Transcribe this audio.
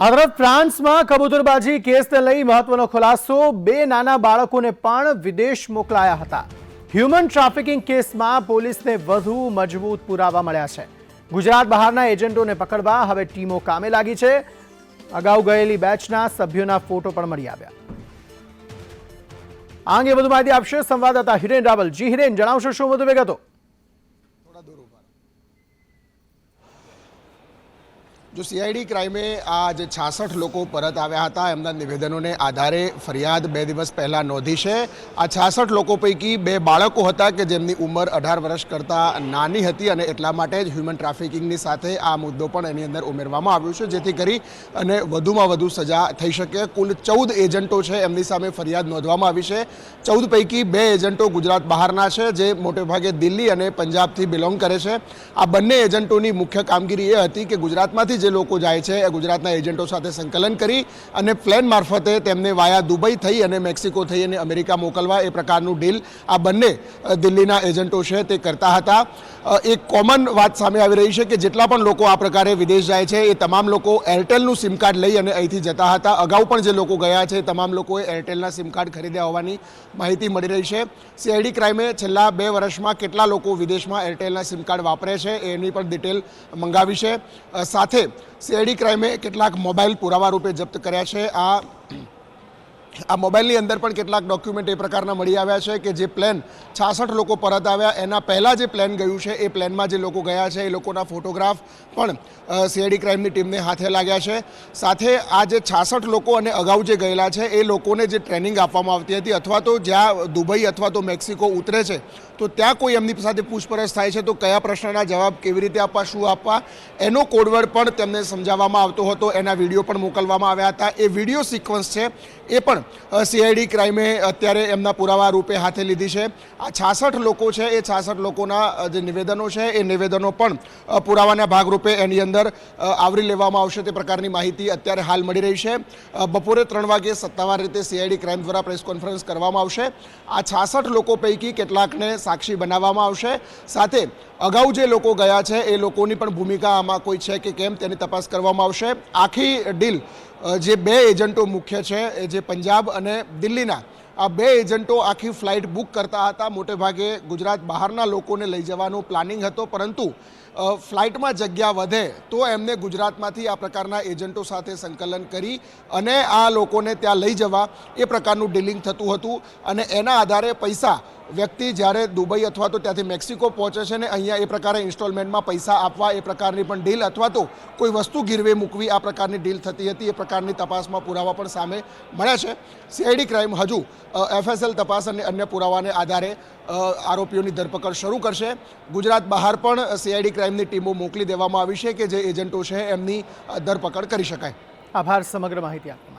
આ તરફ ફ્રાન્સમાં કબૂતરબાજી કેસને લઈ મહત્વનો ખુલાસો. બે નાના બાળકોને પણ વિદેશ મોકલાયા હતા. હ્યુમન ટ્રાફિકિંગ કેસમાં પોલીસને વધુ મજબૂત પુરાવા મળ્યા છે. ગુજરાત બહારના એજન્ટોને પકડવા હવે ટીમો કામે લાગી છે. અગાઉ ગયેલી બેચના સભ્યોના ફોટો પણ મળી આવ્યા. આ અંગે વધુ માહિતી આપશે સંવાદદાતા હિરેન રાવલ. જી હિરેન, જણાવશો શું વધુ વિગતો? જો સીઆઈડી ક્રાઇમે આ જે છાસઠ લોકો પરત આવ્યા હતા. એમના નિવેદનોને આધારે ફરિયાદ બે દિવસ પહેલાં નોંધી છે. આ છાસઠ લોકો પૈકી બે બાળકો હતા કે જેમની ઉંમર અઢાર વર્ષ કરતાં નાની હતી અને એટલા માટે જ હ્યુમન ટ્રાફિકિંગની સાથે આ મુદ્દો પણ એની અંદર ઉમેરવામાં આવ્યો છે, જેથી કરી અને વધુમાં વધુ સજા થઈ શકે. કુલ ચૌદ એજન્ટો છે, એમની સામે ફરિયાદ નોંધવામાં આવી છે. ચૌદ પૈકી બે એજન્ટો ગુજરાત બહારના છે, જે મોટેભાગે દિલ્હી અને પંજાબથી બિલોંગ કરે છે. આ બંને એજન્ટોની મુખ્ય કામગીરી એ હતી કે ગુજરાતમાંથી જે લોકો જાય છે, એ ગુજરાતના એજન્ટો સાથે સંકલન કરી અને પ્લેન મારફતે તેમને વાયા દુબઈ થઈ અને મેક્સિકો થઈ અને અમેરિકા મોકલવા એ પ્રકારનું ડીલ આ બંને દિલ્હીના એજન્ટો છે તે કરતા હતા. એક કોમન વાત સામે આવી રહી છે કે જેટલા પણ લોકો આ પ્રકારે વિદેશ જાય છે, એ તમામ લોકો એરટેલનું સિમ કાર્ડ લઈ અને અહીંથી જતા હતા. અગાઉ પણ જે લોકો ગયા છે તમામ લોકોએ એરટેલના સિમ કાર્ડ ખરીદ્યા હોવાની માહિતી મળી રહી છે. સીઆઈડી ક્રાઇમે છેલ્લા બે વર્ષમાં કેટલા લોકો વિદેશમાં એરટેલના સિમ કાર્ડ વાપરે છે, એની પણ ડિટેલ મંગાવી છે. સાથે સીઆઈડી ક્રાઇમે કેટલાક મોબાઈલ પુરાવા રૂપે જપ્ત કર્યા છે. આ આ મોબાઈલની અંદર પણ કેટલાક ડોક્યુમેન્ટ એ પ્રકારના મળી આવ્યા છે કે જે પ્લેન છાસઠ લોકો પરત આવ્યા. એના પહેલાં જે પ્લેન ગયું છે, એ પ્લેનમાં જે લોકો ગયા છે, એ લોકોના ફોટોગ્રાફ પણ સીઆઈડી ક્રાઇમની ટીમને હાથે લાગ્યા છે. સાથે આ જે છાસઠ લોકો અને અગાઉ જે ગયેલા છે, એ લોકોને જે ટ્રેનિંગ આપવામાં આવતી હતી, અથવા તો જ્યાં દુબઈ અથવા તો મેક્સિકો ઉતરે છે, તો ત્યાં કોઈ એમની સાથે પૂછપરછ થાય છે, તો કયા પ્રશ્નના જવાબ કેવી રીતે આપવા, શું આપવા, એનો કોડવર્ડ પણ તેમને સમજાવવામાં આવતો હતો. એના વીડિયો પણ મોકલવામાં આવ્યા હતા. એ વીડિયો સિક્વન્સ છે, એ પણ સીઆઈડી ક્રાઇમે અત્યારે એમના પુરાવા રૂપે હાથે લીધી છે. આ છાસઠ લોકો છે, એ છાસઠ લોકોના જે નિવેદનો છે, એ નિવેદનો પણ પુરાવાના ભાગરૂપે એની અંદર આવરી લેવામાં આવશે તે પ્રકારની માહિતી અત્યારે હાલ મળી રહી છે. બપોરે ત્રણ વાગે સત્તાવાર રીતે સીઆઈડી ક્રાઇમ દ્વારા પ્રેસ કોન્ફરન્સ કરવામાં આવશે. આ છાસઠ લોકો પૈકી કેટલાકને સાક્ષી બનાવવામાં આવશે. સાથે, અગાઉ જે લોકો ગયા છે, એ લોકોની પણ ભૂમિકા આમાં કોઈ છે કે કેમ તેની તપાસ કરવામાં આવશે. આખી ડીલ જે બે એજન્ટો મુખ્ય છે જે પંજાબ અને દિલ્હીના, આ બે એજન્ટો આખી ફ્લાઇટ બુક કરતા હતા. મોટે ભાગે ગુજરાત બહારના લોકોને લઈ જવાનું પ્લાનિંગ હતો, પરંતુ ફ્લાઇટમાં જગ્યા વધે તો એમને ગુજરાતમાંથી આ પ્રકારના એજન્ટો સાથે સંકલન કરી અને આ લોકોને ત્યાં લઈ જવા એ પ્રકારનું ડીલિંગ થતું હતું. અને એના આધારે પૈસા વ્યક્તિ જ્યારે દુબઈ અથવા તો ત્યાંથી મેક્સિકો પહોંચે છે ને અહીંયા એ પ્રકારે ઇન્સ્ટોલમેન્ટમાં પૈસા આપવા એ પ્રકારની પણ ડીલ અથવા તો કોઈ વસ્તુ ગીરવે મૂકવી આ પ્રકારની ડીલ થતી હતી, એ પ્રકારની તપાસમાં પુરાવા પણ સામે મળ્યા છે. સીઆઈડી ક્રાઇમ હજુ એફએસએલ તપાસ અને અન્ય પુરાવાને આધારે આરોપીઓની ધરપકડ શરૂ કરશે. ગુજરાત બહાર પણ સીઆઈડી ક્રાઇમની ટીમો મોકલી દેવામાં આવી છે કે જે એજન્ટો છે એમની ધરપકડ કરી શકાય. આભાર, સમગ્ર માહિતી આપવા